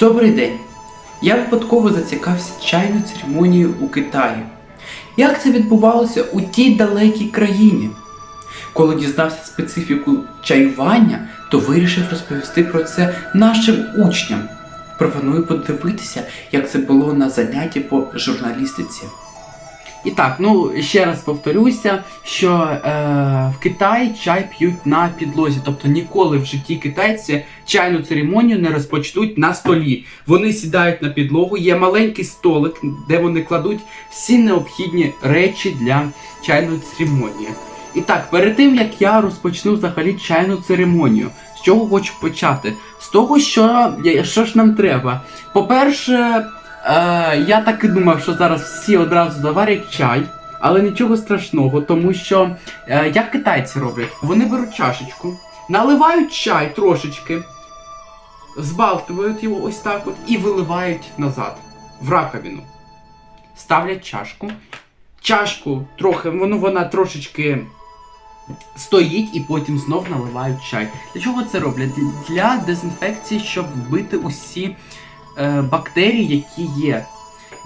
Добрий день. Я випадково зацікався чайною церемонією у Китаї. Як це відбувалося у тій далекій країні? Коли дізнався специфіку чаювання, то вирішив розповісти про це нашим учням. Пропоную подивитися, як це було на занятті по журналістиці. І так, ну ще раз повторюся, що е, в Китаї чай п'ють на підлозі, тобто ніколи в житті китайці чайну церемонію не розпочнуть на столі. Вони сідають на підлогу, є маленький столик, де вони кладуть всі необхідні речі для чайної церемонії. І так, перед тим як я розпочну взагалі чайну церемонію, з чого хочу почати? З того, що, що ж нам треба. По-перше, Е, я так і думав, що зараз всі одразу заварять чай, але нічого страшного, тому що е, як китайці роблять, вони беруть чашечку, наливають чай трошечки, збалтують його ось так от і виливають назад в раковину. Ставлять чашку. Чашку трохи, воно вона трошечки стоїть і потім знов наливають чай. Для чого це роблять? Для дезінфекції, щоб вбити усі е, бактерії, які є.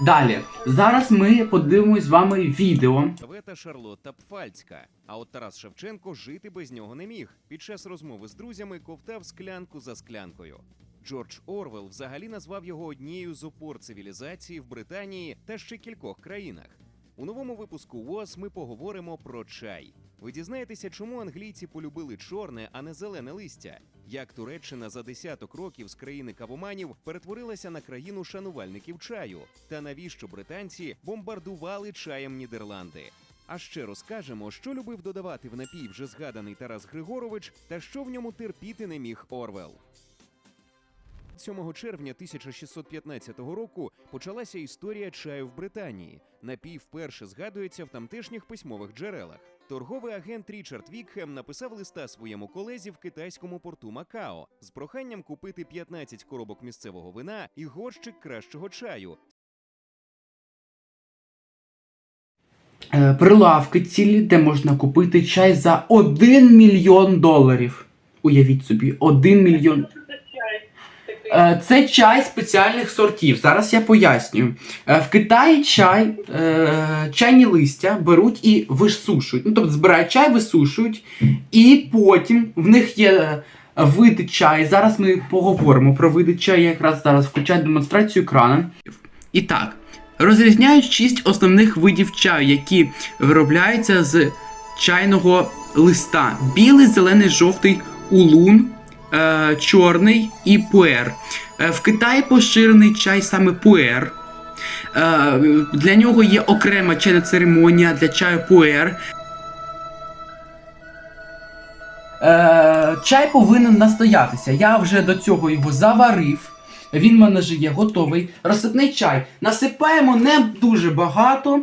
Далі, зараз ми подивимось з вами відео. Вета Шарлотта Пфальцька. А от Тарас Шевченко жити без нього не міг. Під час розмови з друзями ковтав склянку за склянкою. Джордж Орвел взагалі назвав його однією з опор цивілізації в Британії та ще кількох країнах. У новому випуску ВОЗ ми поговоримо про чай. Ви дізнаєтеся, чому англійці полюбили чорне, а не зелене листя. Як Туреччина за десяток років з країни кавоманів перетворилася на країну шанувальників чаю, та навіщо британці бомбардували чаєм Нідерланди. А ще розкажемо, що любив додавати в напій вже згаданий Тарас Григорович, та що в ньому терпіти не міг Орвел. 7 червня 1615 року почалася історія чаю в Британії. Напій вперше згадується в тамтешніх письмових джерелах. Торговий агент Річард Вікхем написав листа своєму колезі в китайському порту Макао з проханням купити 15 коробок місцевого вина і горщик кращого чаю. Е, прилавки цілі, де можна купити чай за 1 мільйон доларів. Уявіть собі, 1 мільйон. Е, Це чай спеціальних сортів. Зараз я пояснюю. Е, В Китаї чай, е, чайні листя беруть і висушують. Ну, тобто збирають чай, висушують, і потім в них є види чаю. Зараз ми поговоримо про види чаю. Я якраз зараз включаю демонстрацію екрану. І так, розрізняють шість основних видів чаю, які виробляються з чайного листа: білий, зелений, жовтий, улун, е, чорний і пуер. Е, в Китаї поширений чай саме пуер. Е, для нього є окрема чайна церемонія для чаю пуер. Е, чай повинен настоятися. Я вже до цього його заварив. Він в мене вже є готовий. Розсипний чай. Насипаємо не дуже багато.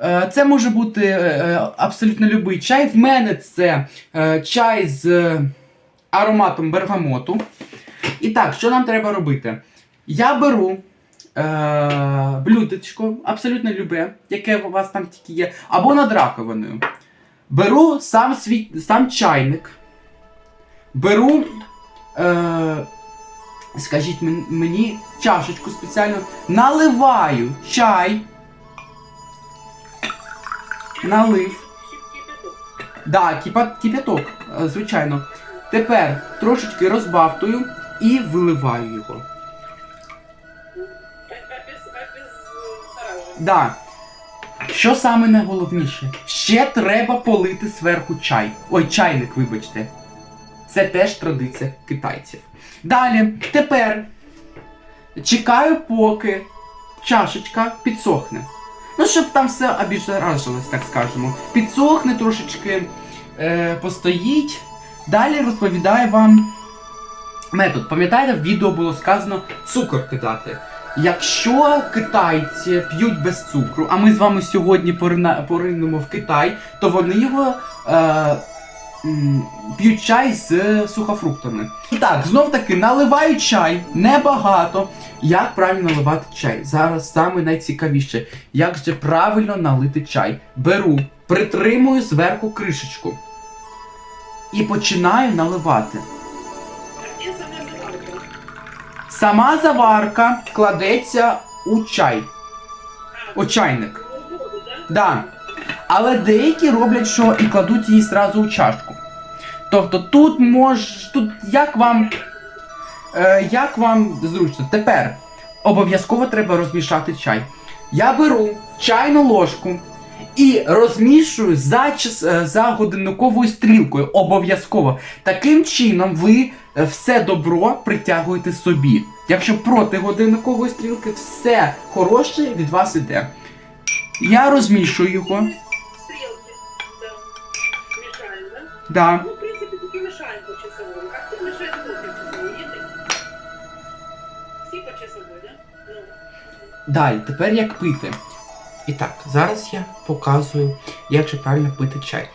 Е, Це може бути е, абсолютно будь-який чай. В мене це чай з ароматом бергамоту. І так, що нам треба робити? Я беру е, блюдечко, абсолютно любе, яке у вас там тільки є, або над раковиною. Беру сам свій сам чайник. Беру, е, скажіть мені, чашечку спеціально, наливаю чай. Налив. Да, кипяток, е, звичайно. Тепер трошечки розбавтую і виливаю його. Да. Що саме найголовніше? Ще треба полити зверху чай. Ой, чайник, вибачте. Це теж традиція китайців. Далі, тепер чекаю, поки чашечка підсохне. Ну, щоб там все обіжаражилось, так скажемо. Підсохне трошечки, е, постоїть. Далі розповідаю вам метод. Пам'ятаєте, в відео було сказано цукор кидати. Якщо китайці п'ють без цукру, а ми з вами сьогодні поринемо в Китай, то вони його е, п'ють чай з сухофруктами. І так, знов таки наливаю чай небагато. Як правильно наливати чай? Зараз саме найцікавіше. Як же правильно налити чай? Беру, притримую зверху кришечку і починаю наливати. Сама заварка кладеться у чай. У чайник. Да. Але деякі роблять, що і кладуть її зразу у чашку. Тобто тут мож. Тут як вам. Е, як вам зручно. Тепер обов'язково треба розмішати чай. Я беру чайну ложку і розмішую за, час, е, за годинниковою стрілкою. Обов'язково. Таким чином ви е, все добро притягуєте собі. Якщо проти годинникової стрілки, все хороше від вас іде. Я розмішую його. Стрелки. Да. Ну, в принципе, тут и мешаем по часовой. А? Еды? Все по часовой, да? Ну. Далі, тепер як пити. І так, зараз я показую, як же правильно пити чай.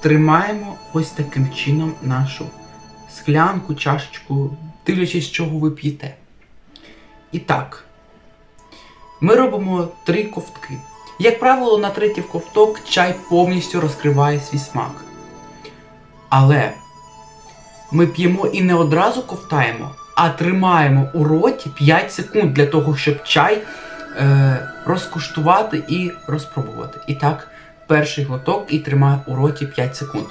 Тримаємо ось таким чином нашу склянку, чашечку, дивлячись, чого ви п'єте. І так, ми робимо три ковтки. Як правило, на третій ковток чай повністю розкриває свій смак. Але ми п'ємо і не одразу ковтаємо, а тримаємо у роті 5 секунд для того, щоб чай е, розкуштувати і розпробувати. І так, перший глоток і тримаю у роті 5 секунд.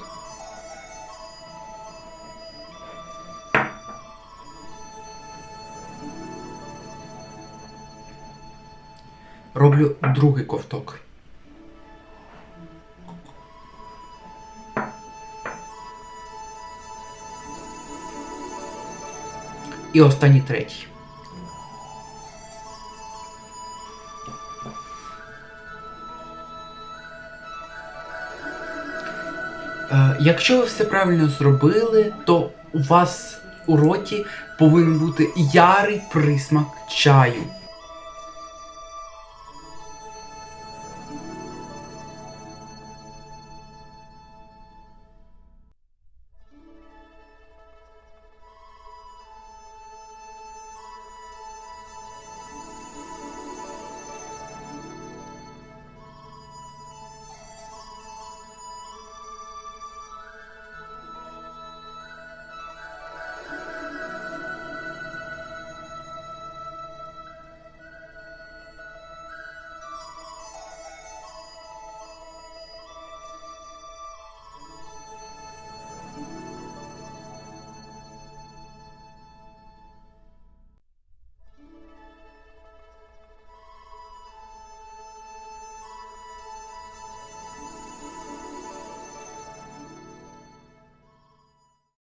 Роблю другий ковток. І останній третій. Якщо ви все правильно зробили, то у вас у роті повинен бути ярий присмак чаю.